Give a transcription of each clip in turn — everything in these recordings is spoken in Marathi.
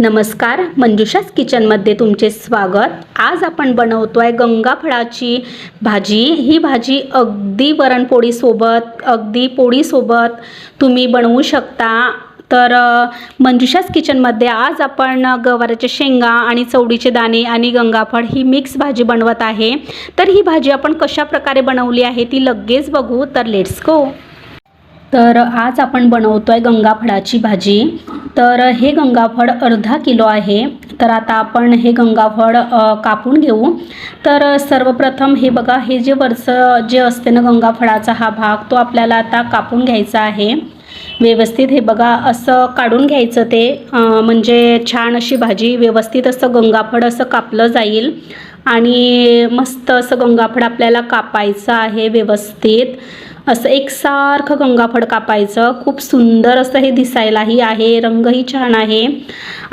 नमस्कार मंजुषाच किचनमध्ये तुमचे स्वागत. आज आपण बनवतो आहे गंगाफळाची भाजी. ही भाजी अगदी वरणपोळीसोबत अगदी पोळीसोबत तुम्ही बनवू शकता. तर अ, मंजुषाच किचनमध्ये आज आपण गवाराच्या शेंगा आणि चवडीचे दाणे आणि गंगाफळ ही मिक्स भाजी बनवत आहे. तर ही भाजी आपण कशा प्रकारे बनवली आहे ती लगेच बघू. तर लेट्स गो तर आज आपण बनवतो आहे गंगाफळाची भाजी. तर हे गंगाफळ अर्धा किलो आहे. तर आता आपण हे गंगाफळ कापून घेऊ. तर सर्वप्रथम हे बघा हे जे वरचं जे असते ना गंगाफळाचा हा भाग तो आपल्याला आता कापून घ्यायचा आहे. व्यवस्थित हे बघा असं काढून घ्यायचं ते म्हणजे छान अशी भाजी व्यवस्थित असं गंगाफळ असं कापलं जाईल. आणि मस्त असं गंगाफळ आपल्याला कापायचं आहे व्यवस्थित. असं एकसारखं गंगाफळ कापायचं. खूप सुंदर असं हे दिसायलाही आहे. रंगही छान आहे.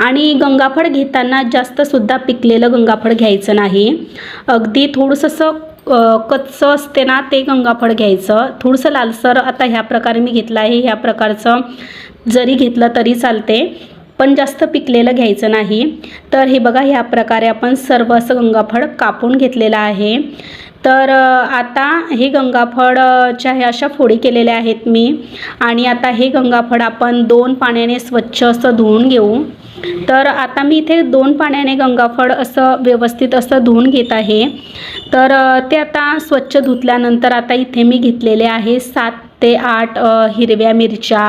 आणि गंगाफळ घेताना जास्तसुद्धा पिकलेलं गंगाफळ घ्यायचं नाही. अगदी थोडंसं असं कच्चं असते ना ते गंगाफळ घ्यायचं. थोडंसं लालसर आता ह्या प्रकारे मी घेतलं आहे. ह्या प्रकारचं जरी घेतलं तरी चालते. पण जास्त पिकलेलं घ्यायचं नाही. तर हे बघा ह्या प्रकारे आपण सर्व असं गंगाफळ कापून घेतलेलं आहे. तर आता हे गंगाफळच्या ह्या अशा फोडी केलेल्या आहेत मी. आणि आता हे गंगाफळ आपण दोन पाण्याने स्वच्छ असं धुवून घेऊ. तर आता मी इथे दोन पाण्याने गंगाफळ असं व्यवस्थित असं धुवून घेत आहे. तर ते आता स्वच्छ धुतल्यानंतर आता इथे मी घेतलेले आहे सात ते आठ हिरव्या मिरच्या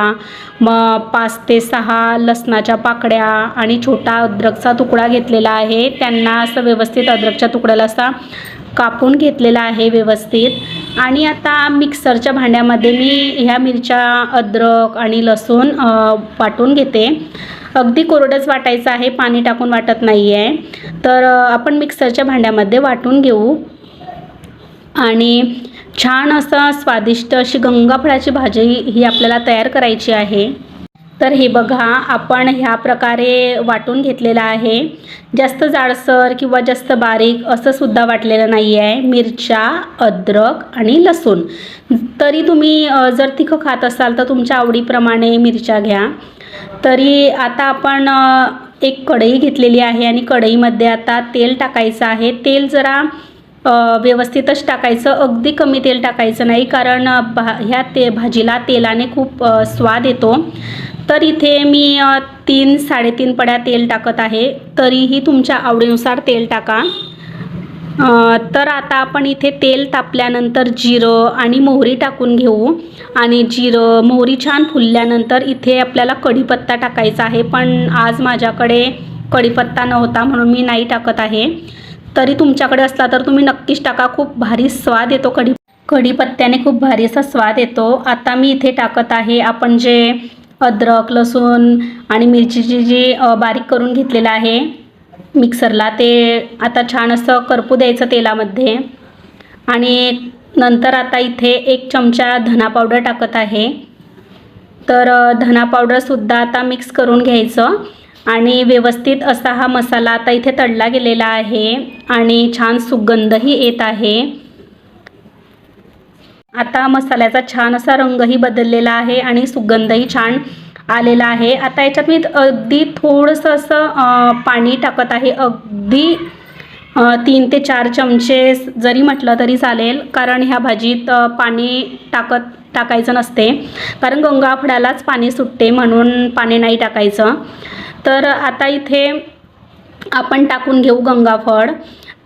मग पाच ते सहा लसणाच्या पाकड्या आणि छोटा अद्रकचा तुकडा घेतलेला आहे. त्यांना असं व्यवस्थित अद्रकच्या तुकड्याला असा कापून घेतलेला आहे व्यवस्थित. आणि आता मिक्सरच्या भांड्यामध्ये मी ह्या मिरच्या अद्रक आणि लसूण वाटून घेते. अगदी कोरडंच वाटायचं आहे पाणी टाकून वाटत नाही आहे तर आपण मिक्सरच्या भांड्यामध्ये वाटून घेऊ. आणि छान असं स्वादिष्ट अशी गंगाफळाची भाजी ही आपल्याला तयार करायची आहे. तर हे बघा आपण ह्या प्रकारे वाटून घेतलेलं आहे. जास्त जाडसर किंवा जास्त बारीक असं सुद्धा वाटलेलं नाही आहे मिरच्या अद्रक आणि लसूण. तरी तुम्ही जर तिखं खात असाल तर तुमच्या आवडीप्रमाणे मिरच्या घ्या. तरी आता आपण एक कढई घेतलेली आहे आणि कढईमध्ये आता तेल टाकायचं आहे. तेल जरा व्यवस्थितच टाकायचं. अगदी कमी तेल टाकायचं नाही कारण भा ह्या ते भाजीला तेलाने खूप स्वाद येतो. तर इथे मी तीन साडेतीन पड्या तेल टाकत आहे. तरीही तुमच्या आवडीनुसार तेल टाका. तर आता आपण इथे तेल तापल्यानंतर जिरं आणि मोहरी टाकून घेऊ. आणि जिरं मोहरी छान फुलल्यानंतर इथे आपल्याला कढीपत्ता टाकायचा आहे. पण आज माझ्याकडे कढीपत्ता नव्हता म्हणून मी नाही टाकत आहे. तरी तुमच्याकडे असला तर तुम्ही नक्कीच टाका. खूप भारी स्वाद येतो कढी कढीपत्त्याने खूप भारी असा स्वाद येतो. आता मी इथे टाकत आहे आपण जे अद्रक लसूण आणि मिरचीची जी बारीक करून घेतलेलं आहे मिक्सरला ते आता छान असं करपू द्यायचं तेलामध्ये. आणि नंतर आता इथे एक चमचा धना पावडर टाकत आहे. तर धना पावडरसुद्धा आता मिक्स करून घ्यायचं. आणि व्यवस्थित असा हा मसाला आता इथे तळला गेलेला आहे. आणि छान सुगंधही येत आहे. आता मसाल्याचा छान असा रंगही बदललेला आहे आणि सुगंधही छान आलेला आहे. आता याच्यात मी अगदी थोडंसं असं पाणी टाकत आहे. अगदी तीन ते चार चमचे जरी म्हटलं तरी चालेल कारण ह्या भाजीत पाणी टाकत टाकायचं नसते. कारण गंगाफळालाच पाणी सुटते म्हणून पाणी नाही टाकायचं. तर आता इथे आपण टाकून घेऊ गंगाफळ.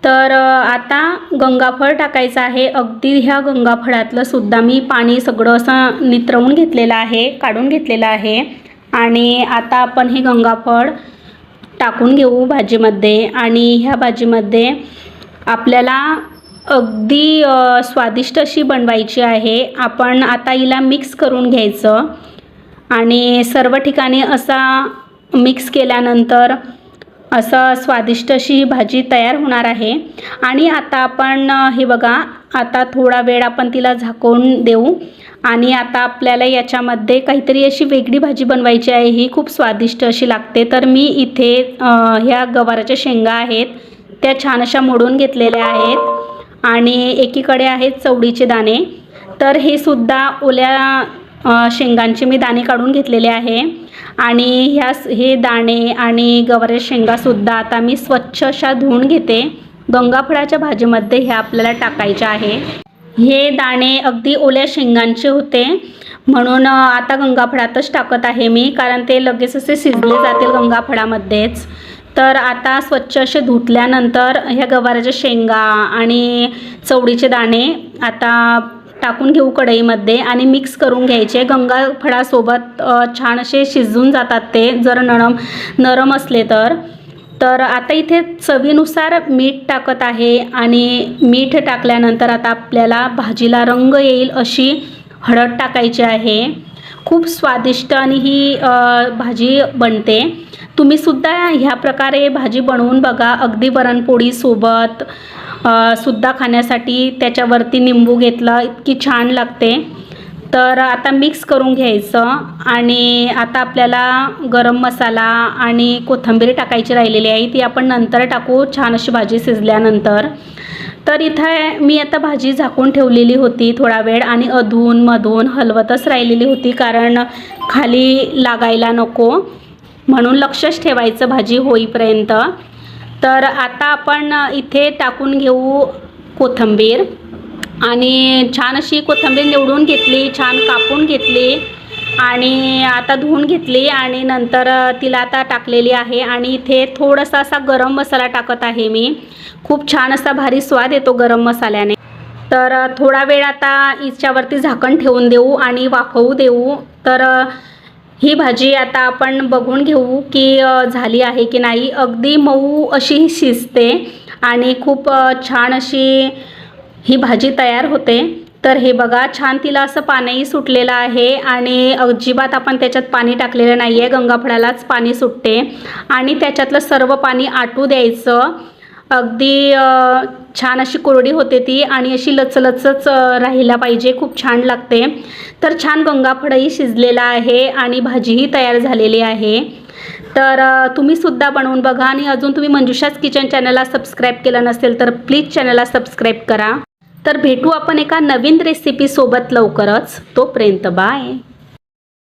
तर आता गंगाफळ टाकायचं आहे. अगदी ह्या गंगाफळातलं सुद्धा मी पाणी सगळं असं नितरवून घेतलेलं आहे काढून घेतलेलं आहे. आणि आता आपण हे गंगाफळ टाकून घेऊ भाजीमध्ये. आणि ह्या भाजीमध्ये आपल्याला अगदी स्वादिष्ट अशी बनवायची आहे. आपण आता हिला मिक्स करून घ्यायचं. आणि सर्व ठिकाणी असा मिक्स केल्यानंतर असं स्वादिष्ट अशी ही भाजी तयार होणार आहे. आणि आता आपण हे बघा आता थोडा वेळ आपण तिला झाकून देऊ. आणि आता आपल्याला याच्यामध्ये काहीतरी अशी वेगळी भाजी बनवायची आहे. ही खूप स्वादिष्ट अशी लागते. तर मी इथे ह्या गवाराच्या शेंगा आहेत. त्या छान अशा मोडून घेतलेल्या आहेत. आणि एकीकडे आहेत चवडीचे दाणे. तर हे सुद्धा ओल्या शेंगांचे मी दाणे काढून घेतलेले आहे. आणि ह्या हे दाणे आणि गवारे शेंगासुद्धा आता मी स्वच्छ अशा धुवून घेते. गंगाफळाच्या भाजीमध्ये ह्या आपल्याला टाकायच्या आहे. हे दाणे अगदी ओल्या शेंगांचे होते. म्हणून आता गंगाफळातच टाकत आहे मी कारण ते लगेच असे शिजले जातील गंगाफळामध्येच तर आता स्वच्छ असे धुतल्यानंतर ह्या गवाराच्या शेंगा आणि चवडीचे दाणे आता टाकून घेऊ कढईमध्ये आणि मिक्स करून घ्यायचे. गंगाफळासोबत फळासोबत छान असे शिजून जातात ते. जर नरम नरम असले तर. तर आता इथे चवीनुसार मीठ टाकत आहे आणि मीठ टाकल्यानंतर आता आपल्याला भाजीला रंग येईल अशी हळद टाकायची आहे. खूप स्वादिष्ट आणि ही भाजी बनते. तुम्ही सुद्धा ह्या प्रकारे भाजी बनवून बघा. अगदी वरणपोळीसोबत सुद्धा खाण्यासाठी त्याच्यावरती निंबू घेतलं इतकी छान लागते. तर आता मिक्स करून घ्यायचं आणि आता आपल्याला गरम मसाला आणि कोथिंबीर टाकायची राहिलेली आहे ती आपण नंतर टाकू छान अशी भाजी शिजल्यानंतर. तर इथं मी आता भाजी झाकून ठेवलेली होती थोडा वेळ आणि अधून मधून हलवतच राहिलेली होती कारण खाली लागायला नको. म्हणून लक्षच ठेवायचं भाजी होईपर्यंत. तर आता आपण इथे टाकून घेऊ कोथिंबीर. आणि छान अशी कोथिंबीर निवडून घेतली छान कापून घेतली. आणि आता धुवून घेतली आणि नंतर तिला आता टाकलेली आहे. आणि इथे थोडासा असा गरम मसाला टाकत आहे मी. खूप छान असा भारी स्वाद येतो गरम मसाल्याने. तर थोडा वेळ आता हिच्यावरती झाकण ठेवून देऊ आणि वाफवू देऊ. तर ही भाजी आता आपण बघून घेऊ की झाली आहे की नाही. अगदी मऊ अशी ही शिजते आणि खूप छान अशी ही भाजी तयार होते. तर हे बघा छान तिला असं पाणीही सुटलेलं आहे आणि अजिबात आपण त्याच्यात पाणी टाकलेलं नाही आहे गंगाफळालाच पाणी सुटते आणि त्याच्यातलं सर्व पाणी आटू द्यायचं. अगदी छान अशी कोरडी होते ती आणि अशी लचलचच राहिला पाहिजे. खूप छान लागते. तर छान गंगाफळही शिजलेला आहे आणि भाजीही तयार झालेली आहे. तर तुम्ही सुद्धा बनवून बघा आणि अजून तुम्ही मंजुषाच किचन चॅनलला सबस्क्राईब केलं नसेल तर प्लीज चॅनलला सबस्क्राईब करा. तर भेटू आपण एका नवीन रेसिपीसोबत लवकरच. तोपर्यंत बाय.